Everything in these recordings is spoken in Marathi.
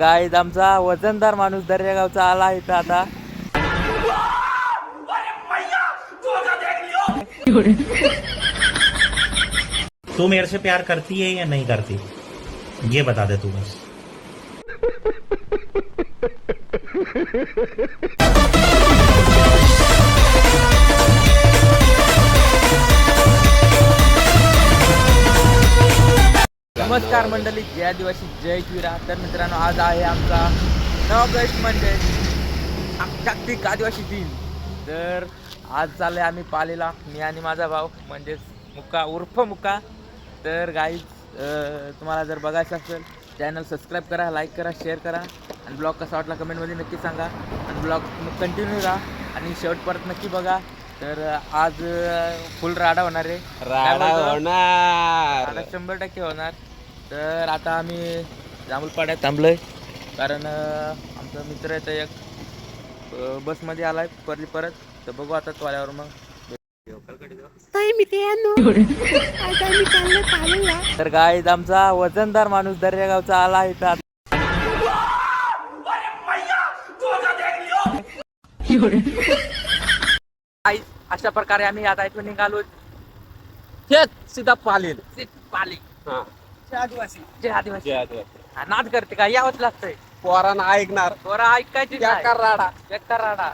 गाईज आमचा वजनदार माणूस दर्यागावचा आला इथं आता. तू मेरे से प्यार करती है या नहीं करती? ये बता दे तू बस. नमस्कार मंडळी जय आदिवासी जय शिवरा तर मित्रांनो आज आहे आमचा नऊ ऑगस्ट म्हणजे जागतिक आदिवासी दिन. तर आज चालले आम्ही पालीला मी आणि माझा भाऊ म्हणजेच मुक्का उर्फ मुक्का. तर गाईज तुम्हाला जर बघायचं असेल चॅनल सबस्क्राईब करा लाईक करा शेअर करा. आणि ब्लॉग कसा वाटला कमेंटमध्ये नक्की सांगा. आणि ब्लॉग कंटिन्यू राहा आणि शेवट परत नक्की बघा. तर आज फुल राडा होणार आहे. बोलतो? आता शंभर टक्के होणार. तर आता आम्ही जांभूलपाड्यात थांबलोय. कारण अं, आमचा मित्र आहे तर एक बसमध्ये आलाय परली परत. तर बघू आता तो आल्यावर मग. तर गाईज आमचा वजनदार माणूस दर्यागावचा आला इथं. गाईज, अशा प्रकारे आम्ही आता इथून निघालो तेच सीधा पालील. पाली. हा. आदिवासी. हा, नाद करते का? यावंच लागतंय. पोरांना ऐकणार. बरं ऐकायची बेकार राडा. बेकार राडा.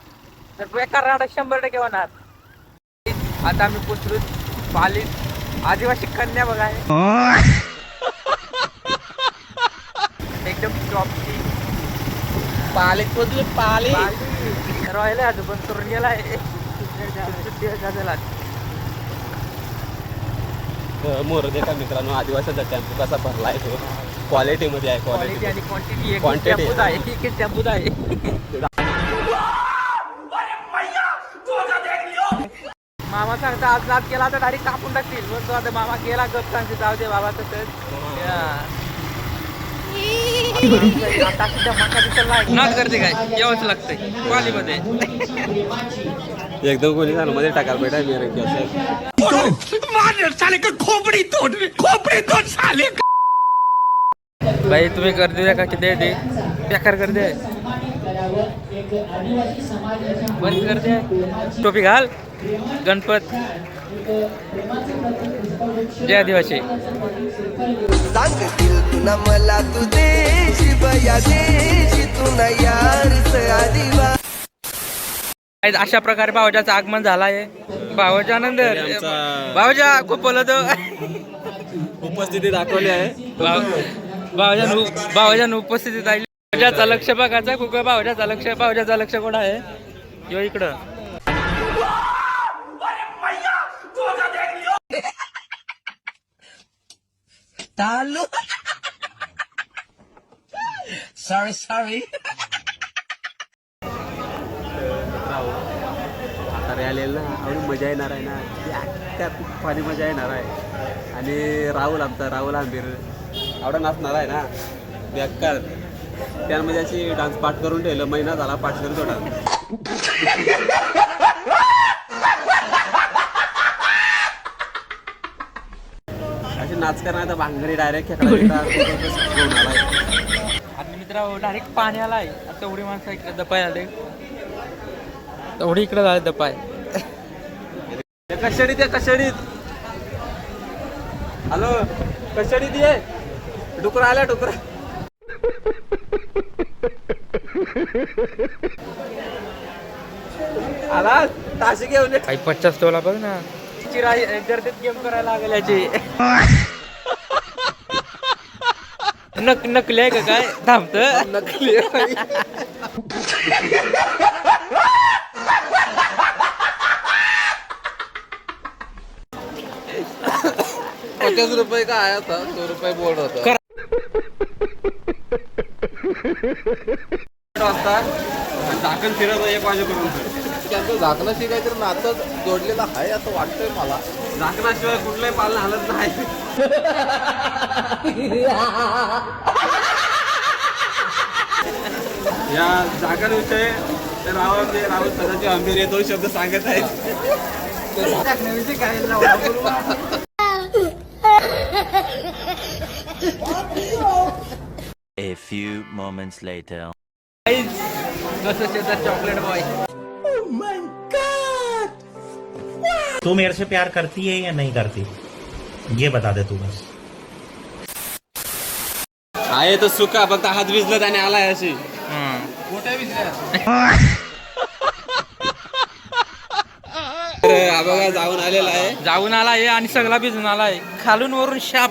तर बेकार राडा शंभर टक्के होणार. आता आम्ही पोचलो पालीत आदिवासी कन्या बघा. आहे. एकदम टॉपची पालीत पोचले पाली. राहिले अजून पण करून गेला आहे दिवस झालेला. मोर दे का मित्रांनो आदिवासीचा टेम्पो कसा भरलाय तो. क्वालिटी मध्ये आहे क्वालिटी क्वालिटी आणि क्वांटिटी. टेम्पोत आहे टेम्पोत आहे. मामा सांगता आज नाद केला तर डायरेक्ट कापून टाकतील. मग तो आता मामा गेला गप सांगते जाऊ दे बाबा तसंच. नाद करते काय? यावंच लागतंय. पालीमध्ये एकदम कोणी झालं मध्ये टाकायला बेटा मेरे की असं. भाई तुम्ही गर्दी द्या का किती आहे ते बेकार गर्दी आहे. बरीच गर्दी आहे. टोपी घाल. गणपत. जय आदिवासी. सांगतील तुला मला तू देशी बया देशी तुला यार आदिवा आज अशा प्रकारे भावजाचं आगमन झालं आहे भावाचा आनंद भावजा खूप बोलत. उपस्थिती दाखवली आहे. भावजान भावजान उपस्थितीत राहिली भावजाचा लक्ष बघायचा कुका भावजाचा लक्ष भावजाचा लक्ष कोण आहे? यो इकडं. सॉरी सॉरी ना आवडी मजा येणार आहे ना त्या फारी मजा येणार आहे आणि राहुल आमचा राहुल आंबीर आवडा नाचणार आहे ना बेकार त्यामध्ये अशी डान्स पाठ करून ठेवलं महिना झाला पाठ करतो डान्स अशी नाच करणार तर भांगडी डायरेक्ट खेकडा आणि मित्र डायरेक्ट पाणी आलाय आता एवढी माणसं इकडे दपाय एवढी इकडे झाले दपाय कशाडीत आहे कशाडीत हॅलो कशाडीत ये डुकर आल्या डुकर. आला ताशी घेऊन. काही पचास तोला बघ ना. तिची गर्दीत गेम करायला लागेल याची. नक नकली आहे का काय? थांबत नकली पचास रुपये का आया था सौ रुपये बोल रहा था वाजता झाकण फिरत एक वाजेपर्यंत त्यांचं झाकणं शिकाय तर नातं जोडलेलं आहे असं वाटतंय मला. झाकणाशिवाय कुठलंही पालन हालत नाही. या जागांविषयी ते राहुल जे राहुल सदाची आंबीर हे दोन शब्द सांगत आहेत. Few moments later. Chocolate boy तू मेरे से प्यार करती है या नहीं करती? ये बता दे तू बस। आहे तो सुका फक्त हात भिजला त्याने आलाय अशी तर हा। बघा जाऊन आलेला आहे। जाऊन आला आहे आणि सगळा भिजून आलाय खालून वरून शाप.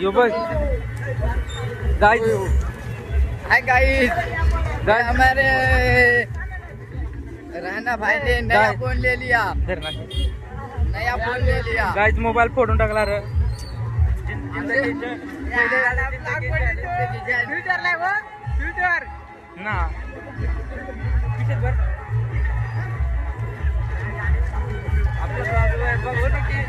यो बघ. गाइस हाय गाइस गाइस हमारे राणा भाई ने नया फोन ले लिया। नया फोन ले लिया। गाइस मोबाईल फोडून टाकला रे. ना. शंभर टक्के.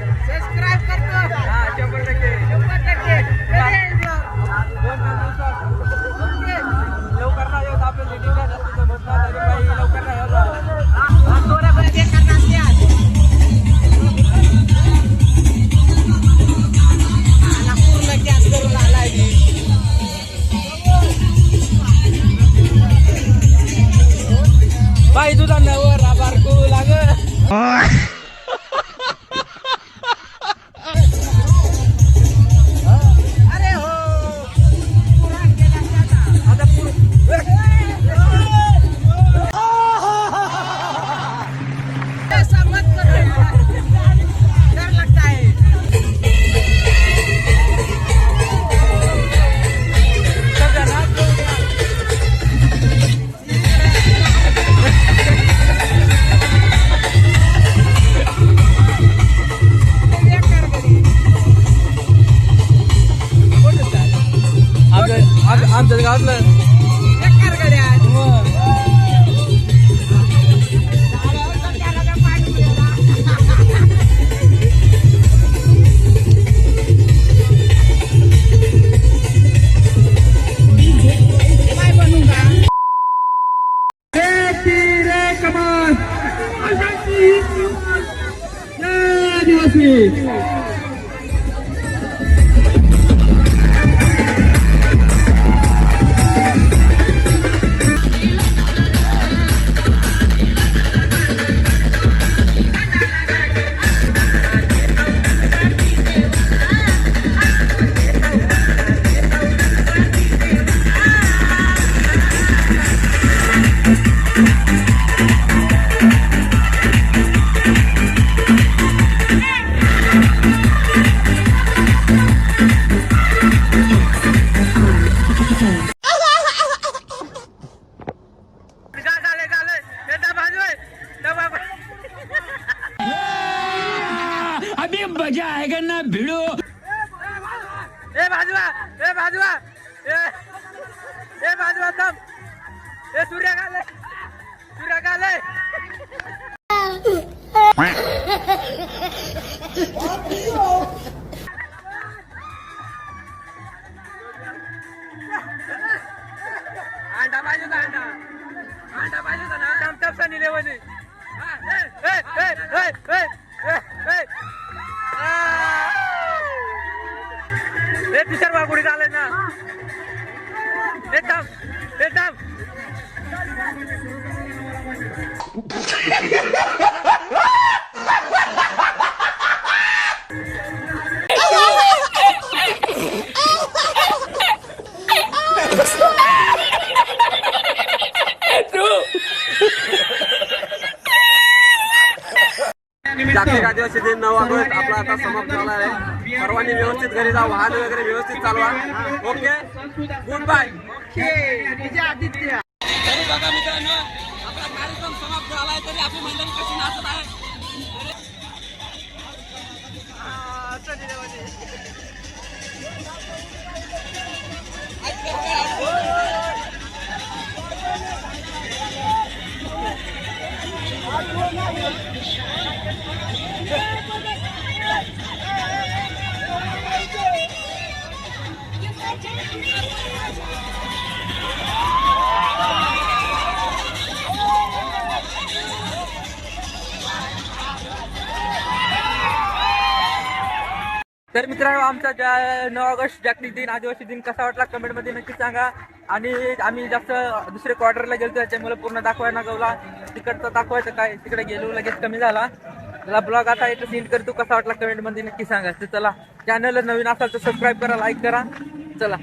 problem. Dekat kalian. Terima kasih. बाजूला ए ए बाजूला थांब. ए सूर्य गाले सूर्य गाले अंडा झालंय ना हे थांब हे थांब जागतिक आदिवासी दिन नऊ ऑगस्ट आपला आता समाप्त झाला आहे सर्वांनी व्यवस्थित घरी जा वाहन वगैरे व्यवस्थित चालवा. Okay good bye Aditya. तरी बघा मित्रांनो आपला कार्यक्रम समाप्त झालाय तरी आपली मंडळी कशी नाचत आहे? मित्रांनो आमचा ज्या नऊ ऑगस्ट जागतिक दिन आदिवासी दिन कसा वाटला? कमेंटमध्ये नक्की सांगा. आणि आम्ही जास्त दुसऱ्या क्वार्टरला गेलो त्याच्यामुळे पूर्ण दाखवायला गवला तिकडचं दाखवायचं काय? तिकडे गेलो लगेच कमी झाला. मला ब्लॉग आता इथं सेंड करतो. कसा वाटला कमेंटमध्ये नक्की सांगा. तर चला चॅनल नवीन असाल तर सबस्क्राईब करा लाईक करा. चला.